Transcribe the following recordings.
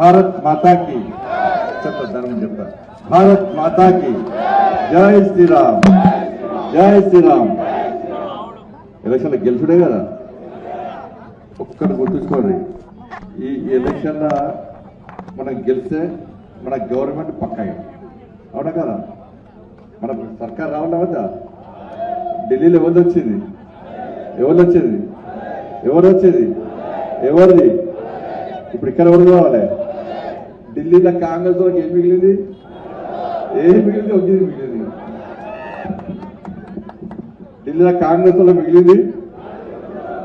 భారత్ మాతాకి చెప్తా ధర్మం చెప్తా భారత్ మాతాకి జై శ్రీరామ్. జై శ్రీరామ్. ఎలక్షన్లో గెలుచుడే కదా. ఒక్కటి గుర్తుంచుకోండి. ఈ ఎలక్షన్ మనం గెలిస్తే మన గవర్నమెంట్ పక్కా అవునా కదా? మన సర్కార్ రావాలా వద్దా? ఢిల్లీలో ఎవరిది వచ్చింది? ఎవరిది వచ్చేది? ఎవరు వచ్చేది? ఎవరిది? ఇప్పుడు ఇక్కడ ఎవరు కావాలి? ఢిల్లీలో కాంగ్రెస్ వాళ్ళకి ఏం మిగిలింది? ఏం మిగిలింది? ఒకేది మిగిలింది? ఢిల్లీలో కాంగ్రెస్ వాళ్ళకి మిగిలింది.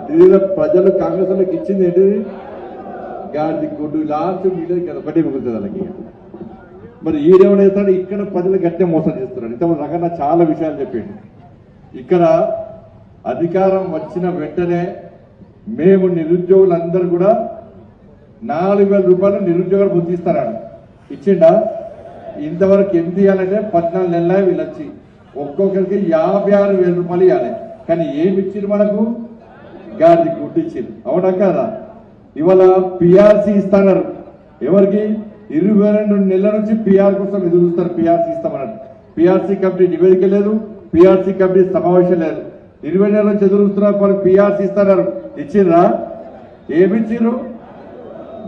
ఢిల్లీలో ప్రజలు కాంగ్రెస్ వాళ్ళకి ఇచ్చింది ఏంటిది? గాడిది గుడ్డు లాస్ట్ మిగిలింది కదా ఒకటి మిగులుతుంది వాళ్ళకి. మరి ఈడేమనేస్తాడు ఇక్కడ ప్రజలు గట్టి మోసం చేస్తున్నాడు. ఇంతమంది రకన్న చాలా విషయాలు చెప్పిండు. ఇక్కడ అధికారం వచ్చిన వెంటనే మేము నిరుద్యోగులందరూ కూడా నాలుగు వేల రూపాయలు నిరుద్యోగులు బుద్ధిస్తారాడు ఇచ్చిండా? ఇంతవరకు ఎంత ఇవ్వాలంటే పద్నాలుగు నెలల వీళ్ళు వచ్చి ఒక్కొక్కరికి యాభై ఆరు వేల రూపాయలు ఇవ్వాలి కానీ ఏమి ఇచ్చిండ్రు మనకు? గాడి గుడ్డు ఇచ్చింది అవునా కదా? ఇవాళ పిఆర్సీ ఇస్తున్నారు ఎవరికి? ఇరవై రెండు నెలల నుంచి పిఆర్ కోసం ఎదురు చూస్తారు పిఆర్సీ ఇస్తామన్నారు పిఆర్సీ కమిటీ నివేదిక లేదు పిఆర్సీ కమిటీ సమావేశం లేదు. ఇరవై నెలల నుంచి ఎదురు చూస్తున్నారు పిఆర్సీ ఇస్తున్నారు ఇచ్చిండ్రా? ఏమిచ్చిర్రు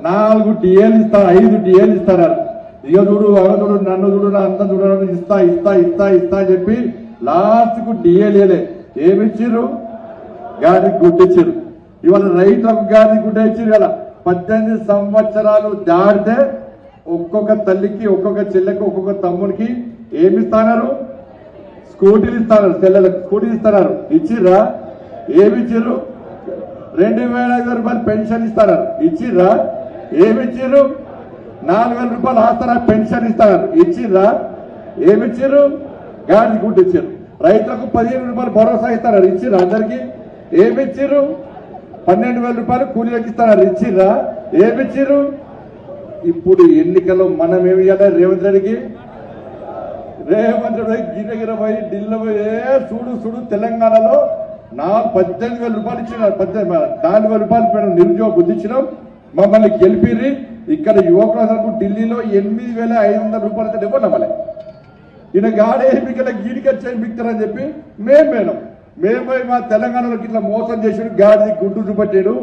నాలుగు టీఏలు ఇస్తారు ఐదు టీఏలు ఇస్తారు? ఇక చూడు అవ చూడు నన్ను చూడు అంత చూడు ఇస్తా ఇస్తా ఇస్తా ఇస్తా అని చెప్పి లాస్ట్కు టీఏలు ఏమిచ్చిర్రు? గాడి గుడ్డిచ్చిర్రు. ఇవాళ రైతులకు గాడి గుడ్డ ఇచ్చిర్రు కదా పద్దెనిమిది సంవత్సరాలు దాటితే ఒక్కొక్క తల్లికి ఒక్కొక్క చెల్లెకి ఒక్కొక్క తమ్ముడికి ఏమి ఇస్తున్నారు స్కూటీలు ఇస్తారు చెల్లెలకు స్కూటీలు ఇస్తున్నారు. ఇచ్చిర్రా? ఏమి ఇచ్చిర్రు రెండు వేల ఐదు రూపాయలు పెన్షన్ ఇస్తారు ఇచ్చిర్రా? ఏమి ఇచ్చిర్రు నాలుగు వేల రూపాయలు ఆస్తారా పెన్షన్ ఇస్తారు ఇచ్చిర్రా? ఏమి ఇచ్చిర్రు గాడి గుడ్డు ఇచ్చారు రైతులకు పదిహేను రూపాయలు భరోసా ఇస్తారు ఇచ్చిర్రా అందరికి? ఏమి ఇచ్చిర్రు పన్నెండు వేల రూపాయలు కూలీలకు ఇస్తారు ఇచ్చిర్రా? ఏమి ఇచ్చిర్రు ఇప్పుడు ఎన్నికల్లో మనం ఏమి ఇవ్వాలి రేవంత్ రెడ్డికి? రేవంత్ రెడ్డి గిరగిర పోయి ఢిల్లీ పోయి చూడు చూడు తెలంగాణలో నా పద్దెనిమిది వేల రూపాయలు ఇచ్చిన పద్దెనిమిది నాలుగు వేల రూపాయలు నిరుద్యోగ బుద్ధి ఇచ్చినాం. మమ్మల్ని గెలిపిర్రి. ఇక్కడ యువకులకు ఢిల్లీలో ఎనిమిది వేల ఐదు వందల రూపాయలు అయితే ఇవ్వండి మళ్ళీ ఈయన గాడే మీకు గీడికొచ్చే మిక్తారని చెప్పి మేం పోయినాం మేము పోయి మా తెలంగాణలోకి ఇట్లా మోసం చేసాడు గాడిది గుడ్డు చూపెట్టాడు.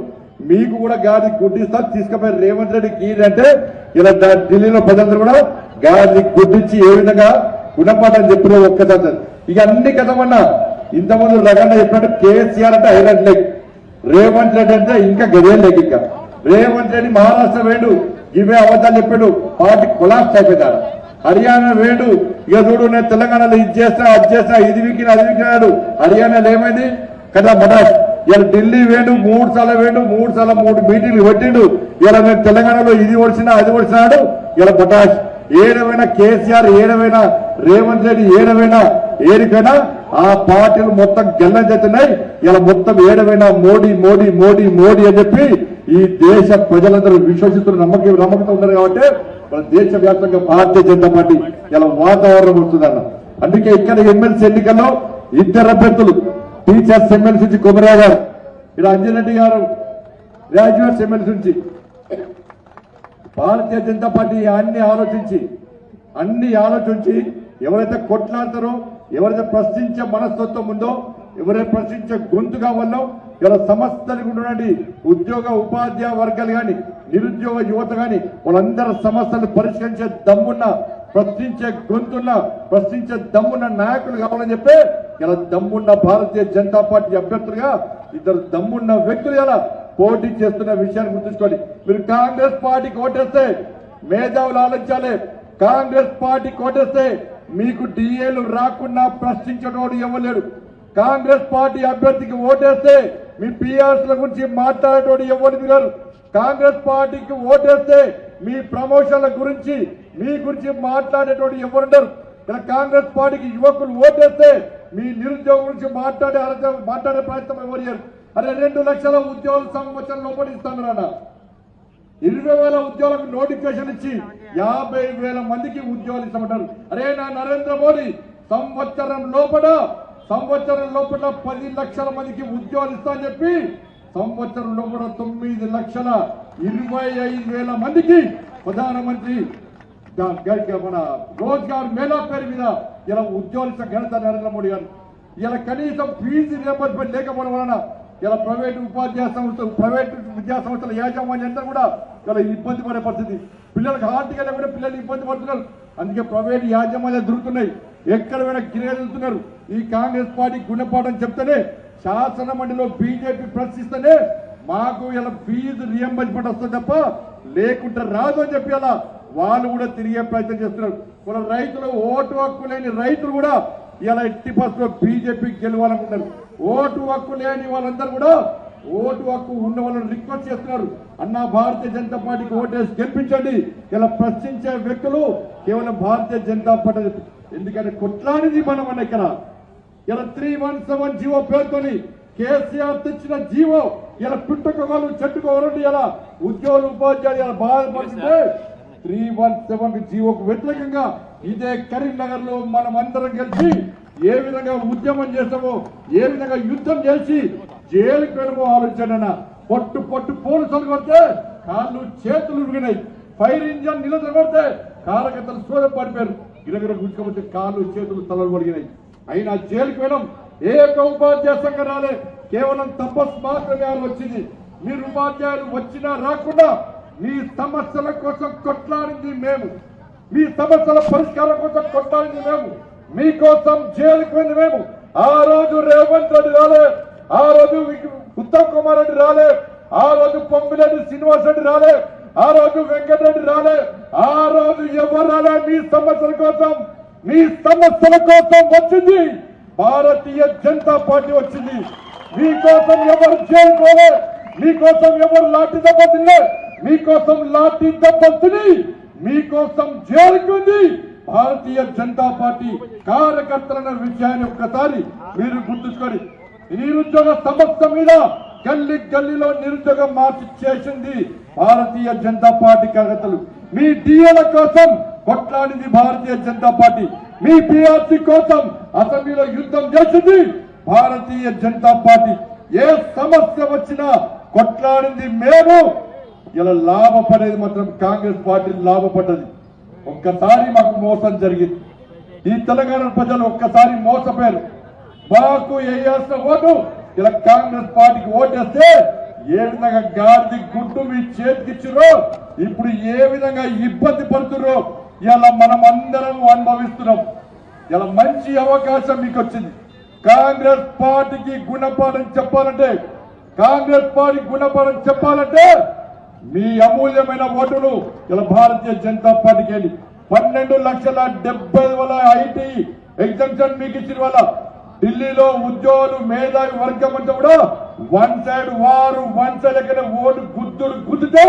మీకు కూడా గాడిది గుడ్డు ఇస్తా తీసుకుపోయి రేవంత్ రెడ్డి గీడి అంటే ఇలా ఢిల్లీలో ప్రజలందరూ కూడా గాడిది గుడ్డిచ్చి ఏ విధంగా గుణపాఠం చెప్పిన ఒక్కసారి ఇక అన్ని కథమన్నా ఇంతమంది రకంగా చెప్పినట్టు కేసీఆర్ అంటే హైలైట్ లేక్ రేవంత్ రెడ్డి అంటే ఇంకా గదే లేక్ ఇంకా. రేవంత్ రెడ్డి మహారాష్ట్ర వేడు ఇవే అబద్ధాలు చెప్పాడు. పార్టీ కొలాప్స్ అయిపోయినారు. హర్యానా వేడు ఇక చూడు నేను తెలంగాణలో ఇది చేస్తా అది చేస్తా ఇది వికిన అది వికినాడు హర్యానాలో ఏమైంది? కదా మద్రాస్. ఇలా ఢిల్లీ వేడు మూడు సార్లు వేడు మూడు సార్లు మూడు మీటింగ్లు పెట్టిండు. ఇలా నేను తెలంగాణలో ఇది ఒడిచినా అది ఒడిసినాడు ఇలా మద్రాస్. ఏడవైనా కేసీఆర్ ఏడవైనా రేవంత్ రెడ్డి ఏడవైనా ఏడికైనా ఆ పార్టీలు మొత్తం గెల్లం ఇలా మొత్తం ఏడవైనా మోడీ మోడీ మోడీ మోడీ అని చెప్పి ఈ దేశ ప్రజలందరూ విశ్వసిస్తున్న నమ్మకం నమ్మకంతో ఉన్నారు కాబట్టి మన దేశ వ్యాప్తంగా భారతీయ జనతా పార్టీ ఇలా వాతావరణం వస్తుందన్న అందుకే ఇక్కడ ఎమ్మెల్సీ ఎన్నికల్లో ఇద్దరు అభ్యర్థులు టీచర్స్ ఎమ్మెల్సీ నుంచి కుమరయ్య గారు ఇలా అంజనరెడ్డి గారు గ్రాడ్యుయేట్స్ ఎమ్మెల్సీ నుంచి. భారతీయ జనతా పార్టీ అన్ని ఆలోచించి అన్ని ఆలోచించి ఎవరైతే కొట్లాడతారో ఎవరైతే ప్రశ్నించే మనస్తత్వం ఉందో ఎవరైతే ప్రశ్నించే గొంతు కావాలో ఇలా సమస్తలకు ఉన్నటువంటి ఉద్యోగ ఉపాధ్యాయ వర్గాలు కానీ నిరుద్యోగ యువత కానీ వాళ్ళందరి సమస్యలు పరిష్కరించే దమ్మున్న ప్రశ్నించే గొంతున్న ప్రశ్నించే దమ్మున్న నాయకులు కావాలని చెప్పి ఇలా దమ్మున్న భారతీయ జనతా పార్టీ అభ్యర్థులుగా ఇద్దరు దమ్మున్న వ్యక్తులు ఇలా పోటీ చేస్తున్న విషయాన్ని గుర్తుంచుకోండి. మీరు కాంగ్రెస్ పార్టీకి ఓటేస్తే మేధావులు ఆలోచించాలి. కాంగ్రెస్ పార్టీ కోటేస్తే మీకు డిఏలు రాకుండా ప్రశ్నించడోడు ఇవ్వలేడు. కాంగ్రెస్ పార్టీ అభ్యర్థికి ఓటేస్తే మీ పిఆర్సీల గురించి మాట్లాడేటోడు ఎవరు గారు కాంగ్రెస్ పార్టీకి ఓటేస్తే మీ ప్రమోషన్ల గురించి మీ గురించి మాట్లాడేటోడు ఎవరుండరు ఇక్కడ కాంగ్రెస్ పార్టీకి యువకులు ఓటేస్తే మీ నిరుద్యోగం గురించి మాట్లాడే మాట్లాడే ప్రయత్నం ఎవరు అరే రెండు లక్షల ఉద్యోగ సంవత్సరం లోపలిస్తాను రానా ఇరవై వేల ఉద్యోగులకు నోటిఫికేషన్ ఇచ్చి యాభై వేల మందికి ఉద్యోగాలు ఇస్తామంటారు. అరే నా నరేంద్ర మోడీ సంవత్సరం లోపల సంవత్సరం లోపల పది లక్షల మందికి ఉద్యోగాలు ఇస్తా అని చెప్పి సంవత్సరం లోపల తొమ్మిది లక్షల ఇరవై ఐదు వేల మందికి ప్రధానమంత్రి మన రోజ్గార్ మేళా పేరు మీద ఇలా ఉద్యోగిత ఘనత నరేంద్ర మోడీ గారు. ఇలా కనీసం ఫీజు రేపటి లేకపోవడం వలన ఇలా ప్రైవేట్ ఉపాధ్యాయ సంస్థలు ప్రైవేట్ విద్యా సంస్థల యాజమాన్యం అంతా కూడా ఇలా ఇబ్బంది పడే పరిస్థితి. పిల్లలకు హార్ట్గా కూడా పిల్లలు ఇబ్బంది పడుతున్నారు. అందుకే ప్రైవేట్ యాజమాన్యాలు దొరుకుతున్నాయి ఎక్కడ పోయినా గిరిగెలుతున్నారు ఈ కాంగ్రెస్ పార్టీ గుణపాఠం చెప్తేనే శాసన మండలిలో బీజేపీ ప్రశ్నిస్తేనే మాకు ఇలా ఫీజు రియంబర్స్మెంట్ వస్తుంది తప్ప లేకుంటే రాదు అని చెప్పి అలా వాళ్ళు కూడా తిరిగే ప్రయత్నం చేస్తున్నారు. మన రైతులు ఓటు హక్కు లేని రైతులు కూడా ఇలా ఎట్టి బస్సులో బీజేపీ గెలవాలనుకుంటారు ఓటు హక్కు లేని వాళ్ళందరూ కూడా ఓటు హక్కు ఉన్న వాళ్ళని రిక్వెస్ట్ చేస్తున్నారు. అన్న భారతీయ జనతా పార్టీకి ఓటేసి గెలిపించండి. ఇలా ప్రశ్నించే వ్యక్తులు కేవలం భారతీయ జనతా పార్టీ ఎందుకంటే కొట్లాడిది మనం అన్న ఇక్కడ. ఇలా త్రీ వన్ సెవెన్ జీవో పేరుతోని కేసీఆర్ తెచ్చిన జీవో ఇలా పుట్టుకోగలు చెట్టుకోవాలండి ఇలా ఉద్యోగులు ఉపాధ్యాయులు ఇలా బాధపడుతుంటే త్రీ వన్ సెవెన్ జీవోకు వ్యతిరేకంగా ఇదే కరీంనగర్లో మనం అందరం కలిసి ఏ విధంగా ఉద్యమం చేసామో ఏ విధంగా యుద్ధం చేసి జైలుకి వెళ్ళమో ఆలోచన పట్టు పట్టు పోలీసులు కొడితే కాళ్ళు చేతులు ఉరిగినాయి. ఫైర్ ఇంజన్ నిలదొడితే కార్యకర్తలు సోదం పడిపోయారు గిరగిర గుంజుకపోతే కాళ్ళు చేతులు తలలు పడిగినాయి అయినా జైలుకి వెళ్ళడం ఏ యొక్క ఉపాధ్యాయ సంఘం రాలే. కేవలం తపస్ మాత్రమే వచ్చింది. మీరు ఉపాధ్యాయులు వచ్చినా రాకుండా మీ సమస్యల కోసం కొట్లాడింది మేము. మీ సమస్యల పరిష్కారం కోసం కొట్లాడింది మేము. మీకోసం జైలుకు వెళ్ళి మేము ఆ రోజు రేవంత్ రెడ్డి రాలే ఆ రోజు ఉత్తమ్ కుమార్ రెడ్డి రాలే ఆ రోజు పొంగిరెడ్డి శ్రీనివాస్ రెడ్డి రాలే ఆ రోజు వెంకటరెడ్డి రాలే ఆ రోజు ఎవరు రాలే? మీ సమస్యల కోసం మీ సమస్యల కోసం వచ్చింది. భారతీయ జనతా పార్టీ వచ్చింది. మీకోసం ఎవరు చేరుకోలే మీకోసం ఎవరు లాఠీ దెబ్బతిలే మీకోసం లాఠీ దెబ్బతిని మీకోసం చేరుకుంది భారతీయ జనతా పార్టీ కార్యకర్తలన్న విషయాన్ని ఒక్కసారి మీరు గుర్తుంచుకొని నిరుద్యోగ సమస్య మీద గల్లి గల్లీలో నిరుద్యోగం మార్చి చేసింది భారతీయ జనతా పార్టీ కార్యకర్తలు. మీ డిఎల కోసం కొట్లాడింది భారతీయ జనతా పార్టీ. మీ పిఆర్సీ కోసం అసెంబ్లీలో యుద్ధం చేసింది భారతీయ జనతా పార్టీ. ఏ సమస్య వచ్చినా కొట్లాడింది మేము. ఇలా లాభపడేది మాత్రం కాంగ్రెస్ పార్టీ లాభపడ్డది. ఒక్కసారి మాకు మోసం జరిగింది. ఈ తెలంగాణ ప్రజలు ఒక్కసారి మోసపోయారు. మాకు వేయాల్సిన ఓటు? ఇలా కాంగ్రెస్ పార్టీకి ఓటేస్తే ఏ విధంగా గాంధీ గుడ్డు మీ చేతికి ఇప్పుడు ఏ విధంగా ఇబ్బంది పడుతుర్రో? ఇలా మనం అందరం అనుభవిస్తున్నాం. ఇలా మంచి అవకాశం మీకు వచ్చింది. కాంగ్రెస్ పార్టీకి గుణపాఠం చెప్పాలంటే కాంగ్రెస్ పార్టీ గుణపాఠం చెప్పాలంటే మీ అమూల్యమైన ఓటును ఇలా భారతీయ జనతా పార్టీకి వెళ్ళి పన్నెండు లక్షల డెబ్బై వేల ఐటీ ఎగ్జామ్షన్ మీకు ఇచ్చిన వల్ల ఢిల్లీలో ఉద్యోగులు మేధావి వర్గం అంటే కూడా వన్ సైడ్ వారు వన్ సైడ్ ఎక్కడ ఓటు గుద్దుడు గుద్దితే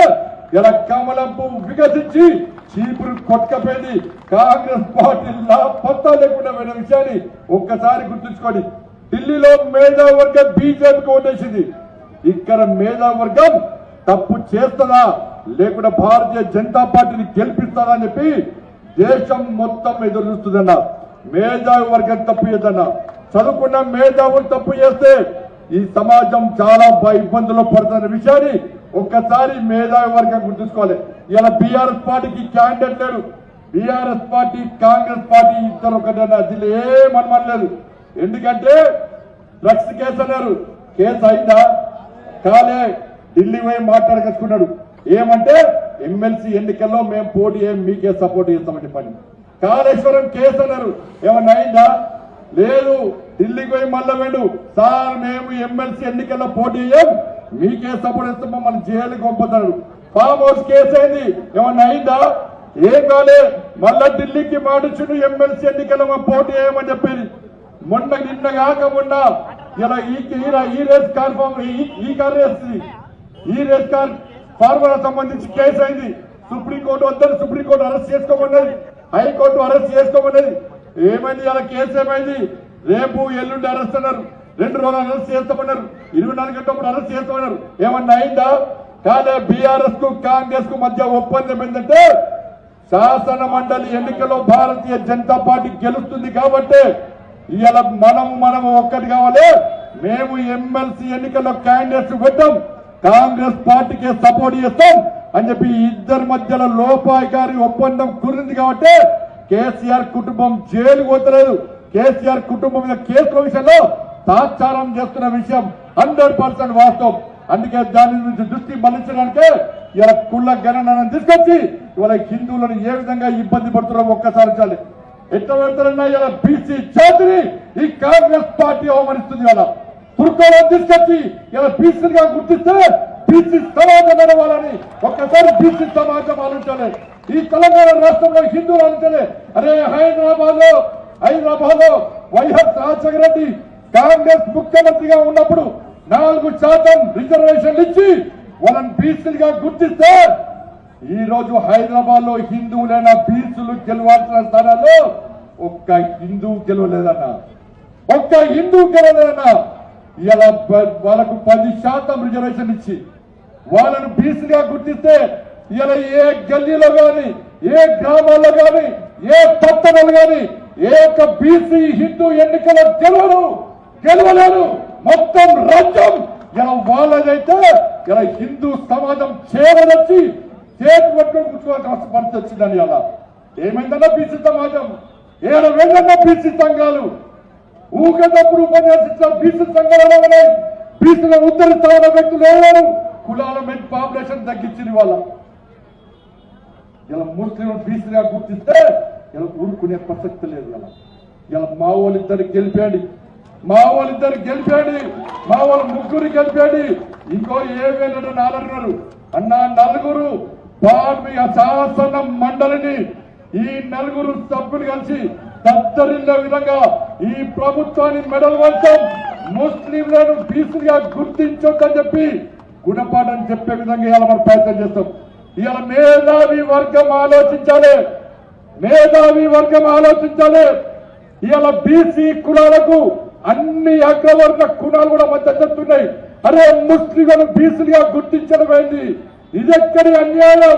ఇలా కమలంపు వికసించి చీపురు కొట్టకపోయింది. కాంగ్రెస్ పార్టీ లా పత్తా లేకుండా పోయిన విషయాన్ని ఒక్కసారి గుర్తుంచుకోండి. ఢిల్లీలో మేధావి వర్గం బీజేపీకి ఓటేసింది. ఇక్కడ మేధావి వర్గం తప్పు చేస్తుందా? లేకుండా భారతీయ జనతా పార్టీని గెలిపిస్తారా అని చెప్పి దేశం మొత్తం ఎదురు చూస్తుందన్న. మేధావి వర్గం తప్పు చేద్దన్న చదువుకున్న మేధావులు తప్పు చేస్తే ఈ సమాజం చాలా ఇబ్బందులు ఇబ్బందుల్లో పడుతున్న విషయాన్ని ఒక్కసారి మేధావి వర్గం గుర్తుంచుకోవాలి ఇలా బీఆర్ఎస్ పార్టీకి క్యాండిడేట్ లేడు బీఆర్ఎస్ పార్టీ కాంగ్రెస్ పార్టీ ఇద్దరు ఒకటన్నా. దీనిలో ఏం ఎందుకంటే డ్రగ్స్ కేసు అన్నారు కేసు అయిందా? కాలే. ఢిల్లీ పోయి మాట్లాడకసుకున్నాడు ఏమంటే ఎమ్మెల్సీ ఎన్నికల్లో మేము పోటీ ఏం మీకే సపోర్ట్ చేస్తామని పని. కాళేశ్వరం కేసు అన్నారు. ఏమన్నా అయిందా? లేదు. ఢిల్లీకి పోయి మళ్ళా వేడు సార్ మేము ఎమ్మెల్సీ ఎన్నికల్లో పోటీ చేయం మీకే సపోర్ట్ చేస్తామో మన జైలుకి పంపుతారు. ఫామ్ హౌస్ కేసు అయింది. ఏమన్నా అయిందా? ఏం కాలే. మళ్ళా ఢిల్లీకి మాటిచ్చుడు ఎమ్మెల్సీ ఎన్నికల్లో పోటీ చేయమని చెప్పేది. మొన్న నిన్న కాక మొన్న ఇలా ఈ ఈ రేస్ కార్ ఈ- ఈ కార్ రేస్ ఈ రేస్ కార్ ఫార్ములా సంబంధించి కేసు అయింది. సుప్రీంకోర్టు వద్దని సుప్రీంకోర్టు అరెస్ట్ చేసుకోమన్నది. హైకోర్టు అరెస్ట్ చేసుకోమన్నది. ఏమైంది? ఇలా కేసు ఏమైంది? రేపు ఎల్లుండి అరెస్ట్ అన్నారు. రెండు రోజులు అరెస్ట్ చేస్తామన్నారు. ఇరవై నాలుగు గంటల అరెస్ట్ చేస్తామన్నారు. ఏమన్నా అయిందా? కాదా బీఆర్ఎస్కు కాంగ్రెస్కు మధ్య ఒప్పందం ఏంటంటే శాసన మండలి ఎన్నికల్లో భారతీయ జనతా పార్టీ గెలుస్తుంది కాబట్టి ఇవాళ మనం మనం ఒక్కటి కావాలి. మేము ఎమ్మెల్సీ ఎన్నికల్లో క్యాండిడేట్స్ పెట్టాం. కాంగ్రెస్ పార్టీకే సపోర్ట్ చేస్తాం అని చెప్పి ఇద్దరి మధ్యలో లోపాయికారి ఒప్పందం కురింది కాబట్టి కేసీఆర్ కుటుంబం జైలు పోతలేదు. కేసీఆర్ కుటుంబం మీద కేసుల విషయంలో తాత్సారం చేస్తున్న విషయం హండ్రెడ్ పర్సెంట్ వాస్తవం. అందుకే దాని నుంచి దృష్టి మళ్ళించడానికే ఇలా కుళ్ళ గణనను తీసుకొచ్చి ఇవాళ హిందువులను ఏ విధంగా ఇబ్బంది పడుతున్నారో ఒక్కసారి చాలి ఎట్లా పెడతారన్నా ఇలా బీసీ జాతిని ఈ కాంగ్రెస్ పార్టీ అవమానిస్తుంది ఇలా తుర్కోలో తీసుకొచ్చి ఇలా బీసీలుగా గుర్తిస్తే బీసీ సమాజం నడవాలని ఒక్కసారి బీసీ సమాజం ఆలోచించాలి ఈ తెలంగాణ రాష్ట్రంలో హిందువులు ఆలోచించాలి అరే హైదరాబాద్లో హైదరాబాద్లో వైఎస్ రాజశేఖర రెడ్డి కాంగ్రెస్ ముఖ్యమంత్రిగా ఉన్నప్పుడు నాలుగు శాతం రిజర్వేషన్లు ఇచ్చి వాళ్ళని బీసీలుగా గుర్తిస్తే ఈ రోజు హైదరాబాద్లో హిందువులైన బీసీలు గెలవాల్సిన స్థానాల్లో ఒక్క హిందూ గెలవలేదన్నా ఒక్క హిందూ గెలవలేదన్నా ఇలా ప- వాళ్ళకు పది శాతం రిజర్వేషన్ ఇచ్చి వాళ్ళను బీసీగా గుర్తిస్తే ఇలా ఏ గల్లీలో గాని ఏ గ్రామాల్లో గాని ఏ పట్టణాలు గాని ఏ ఒక్క బీసీ హిందూ ఎన్నికల గెలవరు గెలవలేరు. మొత్తం రాజ్యం ఇలా వాళ్ళదైతే ఇలా హిందూ సమాజం చేరదొచ్చి చేతి పట్టుకొని కూర్చోవాల్సిన పరిస్థితి వచ్చిందని అలా. ఏమైందన్నా బీసీ సమాజం? ఏడు వెళ్ళన్నా బీసీ సంఘాలు ఊగేటప్పుడు ఉపన్యాసించిన బీసీ సంఘాలు బీసీల బీసీలను ఉద్ధరిస్తామన్న వ్యక్తులు ఎవరు? కులాల మెట్ పాపులేషన్ తగ్గించింది వాళ్ళ. ఇలా ముస్లిం బీసీగా గుర్తిస్తే ఇలా ఊరుకునే ప్రసక్తి లేదు ఇలా ఇలా మా వాళ్ళిద్దరు గెలిపాడు మా వాళ్ళిద్దరు గెలిపాడు మా వాళ్ళ ముగ్గురు గెలిపాడు ఇంకో ఏవేళ్ళు నాలుగున్నారు. అన్న నలుగురు కార్మిక శాసన మండలిని ఈ నలుగురు సభ్యులు కలిసి దత్తరిల్ల విధంగా ఈ ప్రభుత్వాన్ని మెడల్ వంచం ముస్లింలను బీసీగా గుర్తించొద్దని చెప్పి గుణపాఠం చెప్పే విధంగా ఇవాళ మనం ప్రయత్నం చేస్తాం. ఇవాళ మేధావి వర్గం ఆలోచించాలి. మేధావి వర్గం ఆలోచించాలి. ఇవాళ బీసీ కులాలకు అన్ని అగ్రవర్ణ కులాలు కూడా మద్దతు చెప్తున్నాయి అరే ముస్లింలను బీసీలుగా గుర్తించడం అయింది ఇదెక్కడి అన్యాయం?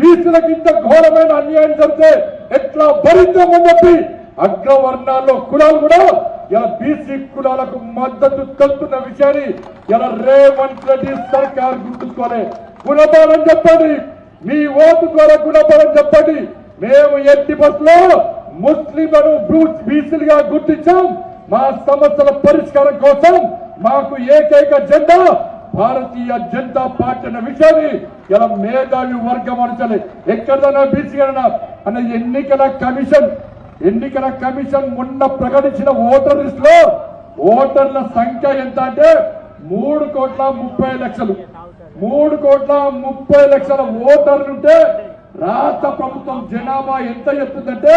బీసీలకు ఇంత ఘోరమైన అన్యాయం జరిగితే ఎట్లా భరించామని చెప్పి అగ్రవర్ణాల్లో కులాలు కూడా ఇలా బీసీ కులాలకు మద్దతు తెలుపుతున్న విషయాన్ని ఇలా రేవంత్ రెడ్డి సర్కార్ గుర్తుంచుకోవాలి. గుణపాలం చెప్పండి. మీ ఓటు ద్వారా గుణపాఠం చెప్పండి. మేము ఎట్టి బస్సులో ముస్లింలను బ్రూ- బీసీలుగా గుర్తించాం. మా సమస్యల పరిష్కారం కోసం మాకు ఏకైక జెండా భారతీయ జనతా పార్టీ అన్న విషయాన్ని ఇలా మేధావి వర్గం అడచాలి ఎక్కడైనా బీసీ అన్న ఎన్నికల కమిషన్ ఎన్నికల కమిషన్ మొన్న ప్రకటించిన ఓటర్ లిస్ట్లో ఓటర్ల సంఖ్య ఎంత అంటే మూడు కోట్ల ముప్పై లక్షలు. మూడు కోట్ల ముప్పై లక్షల ఓటర్లు ఉంటే రాష్ట్ర ప్రభుత్వం జనాభా ఎంత చెప్తుందంటే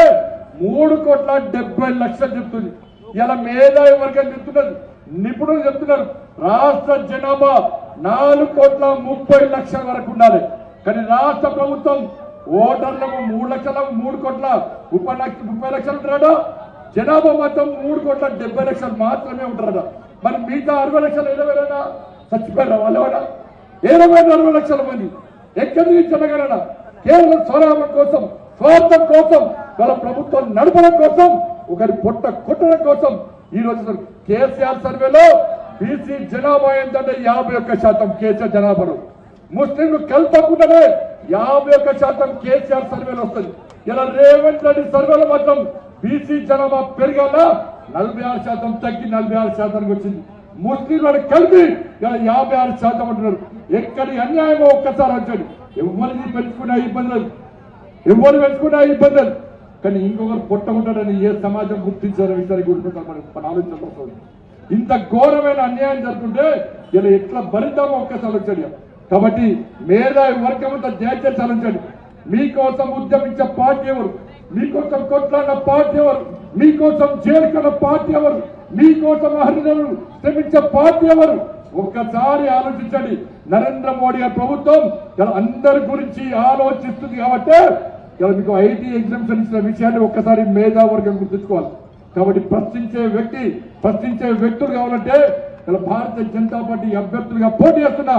మూడు కోట్ల డెబ్బై లక్షలు చెప్తుంది. ఇలా మేధావి వర్గం చెప్తున్నారు నిపుణులు చెప్తున్నారు. రాష్ట్ర జనాభా నాలుగు కోట్ల ముప్పై లక్షల వరకు ఉండాలి. కానీ రాష్ట్ర ప్రభుత్వం ఓటర్లకు మూడు లక్షల మూడు కోట్ల ముప్పై లక్ష ముప్పై లక్షలు ఉంటారట. జనాభా మొత్తం మూడు కోట్ల డెబ్బై లక్షలు మాత్రమే ఉంటారట. మరి మిగతా అరవై లక్షలు ఎనభైనా చచ్చిపోయారా వాళ్ళేవాడా? ఇరవై అరవై లక్షల మంది. ఎక్కడి నుంచి జనగణన కేవలం స్వలాభం కోసం స్వార్థం కోసం వాళ్ళ ప్రభుత్వం నడపడం కోసం ఒకరి పొట్ట కొట్టడం కోసం ఈ రోజు కేసీఆర్ సర్వేలో బీసీ జనాభా ఏంటంటే యాభై ఒక్క శాతం కేసీఆర్ జనాభాలో. ముస్లింలు కలపకుండానే యాభై ఒక్క శాతం కేసీఆర్ సర్వేలు వస్తుంది. ఇలా రేవంత్ రెడ్డి సర్వేలో మాత్రం బీసీ జనాభా పెరిగాల నలభై ఆరు శాతం తగ్గి నలభై ఆరు శాతానికి వచ్చింది. ముస్లింలను కలిపి ఇలా యాభై ఆరు శాతం అంటున్నారు. ఎక్కడి అన్యాయమో ఒక్కసారి వచ్చాడు ఎవరిని పెంచుకున్నా ఇబ్బందులు? ఎవరు పెంచుకున్నా ఇబ్బందులు? కానీ ఇంకొకరు పొట్టకుంటాడని ఏ సమాజం గుర్తించారో విషయాన్ని గుర్తుంటారు మనం మన ఆలోచన ఇంత ఘోరమైన అన్యాయం జరుగుతుంటే ఇలా ఎట్లా భరిద్దామో ఒక్కసారి వచ్చాడు కాబట్టి మేధావి వర్గం అంతా దయచేసి ఆలోచించండి మీకోసం ఉద్యమించే పార్టీ ఎవరు? మీకోసం కొట్లాడిన పార్టీ ఎవరు? మీకోసం చేరుకున్న పార్టీ ఎవరు? మీకోసం అహర్నిశలు శ్రమించే పార్టీ ఎవరు? ఒక్కసారి ఆలోచించండి. నరేంద్ర మోడీ గారి ప్రభుత్వం అందరి గురించి ఆలోచిస్తుంది కాబట్టి మీకు ఐటీ ఎగ్జామ్షన్ ఇచ్చిన విషయాన్ని ఒక్కసారి మేధావర్గం గుర్తుంచుకోవాలి. కాబట్టి ప్రశ్నించే వ్యక్తి ప్రశ్నించే వ్యక్తులు కావాలంటే ఇలా భారతీయ జనతా పార్టీ అభ్యర్థులుగా పోటీ చేస్తున్న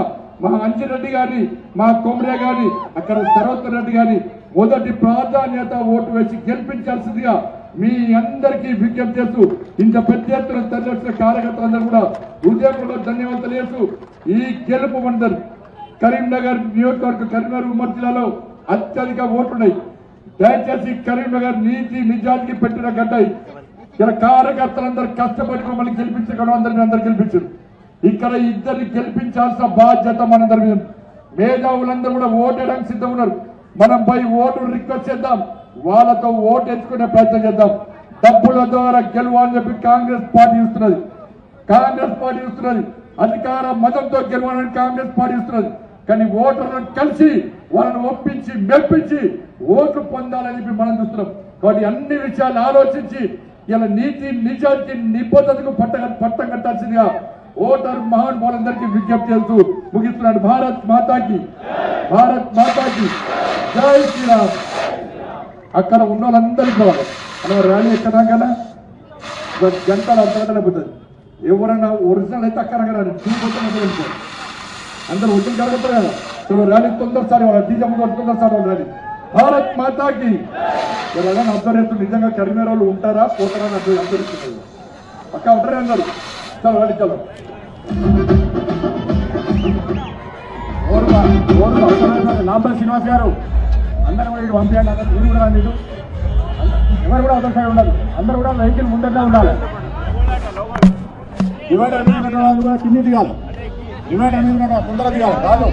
మా అంజిరెడ్డి గాని మా కొమరే గాని అక్కడ సరోత్తర్ రెడ్డి గాని మొదటి ప్రాధాన్యత ఓటు వేసి గెలిపించాల్సిందిగా మీ అందరికీ విజ్ఞప్తి చేస్తూ ఇంత పెద్ద ఎత్తున తరలివచ్చిన కార్యకర్తలందరూ కూడా హృదయపూర్వక ధన్యవాదాలు చేస్తూ ఈ గెలుపు మందరు కరీంనగర్ నియోజకవర్గ కరీంనగర్ ఉమ్మడి జిల్లాలో అత్యధిక ఓట్లున్నాయి. దయచేసి కరీంనగర్ నీతి నిజానికి పెట్టిన గడ్డ. ఇలా కార్యకర్తలందరూ కష్టపడి మమ్మల్ని గెలిపించగలం అందరినీ అందరు గెలిపించారు ఇక్కడ ఇద్దరిని గెలిపించాల్సిన బాధ్యత మనందరి మీద మేధావులందరూ కూడా ఓటేయడానికి సిద్ధం ఉన్నారు. మనం పోయి ఓటు రిక్వెస్ట్ చేద్దాం. వాళ్ళతో ఓటు ఎంచుకునే ప్రయత్నం చేద్దాం. డబ్బుల ద్వారా గెలవాలని చెప్పి కాంగ్రెస్ పార్టీ ఇస్తున్నది కాంగ్రెస్ పార్టీ ఇస్తున్నది అధికార మతంతో గెలవాలని కాంగ్రెస్ పార్టీ ఇస్తున్నది కానీ ఓటర్లను కలిసి వాళ్ళని ఒప్పించి మెప్పించి ఓటు పొందాలని చెప్పి మనం చూస్తున్నాం. కాబట్టి అన్ని విషయాలు ఆలోచించి ఇలా నీతి నిజాయితీ నిబద్ధతకు పట్ట పట్టం కట్టాల్సిందిగా ఓటర్ మహానుభావులందరికీ విజ్ఞప్తి చేస్తూ ముగిస్తున్నాడు. భారత్ మాతాకి. భారత్ మాతాకి. జై శ్రీరామ్. అక్కడ ఉన్న వాళ్ళందరికీ కావాలి అలా ర్యాలీ ఎక్కడా కదా? గంటలు అంతగంటలే పోతుంది ఎవరైనా ఒరిజినల్ అయితే అక్కడ కదా అందరూ ఒడ్డు జరుగుతారు కదా. సో ర్యాలీ తొందరసారి వాళ్ళ డీజే ముందు తొందరసారి వాళ్ళ ర్యాలీ. భారత్ మాతాకి. ఎవరైనా అబ్జర్వ్ చేస్తూ నిజంగా కరీంనగర్ వాళ్ళు ఉంటారా? పోతారా? అని అబ్జర్వ్ అబ్జర్వ్ చేస్తున్నారు పక్క ఉంటారే అన్నారు చలో రండి చలో. ఓరుగా శ్రీనివాస్ గారు అందరూ కూడా ఇటు పంపించండి అందరూ మీరు కూడా రండి ఎవరు కూడా అవతల సైడ్ ఉండదు అందరూ కూడా వెహికల్ ముందరగా ఉండాలి. డివైడ్ మీద కూడా కింది దిగాలి. డివైడ్ మీద కూడా ముందర దిగాలి. రాదు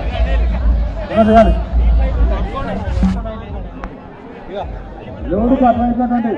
ముందర దిగాలి ఎవరికి అర్థమైపోయిందండి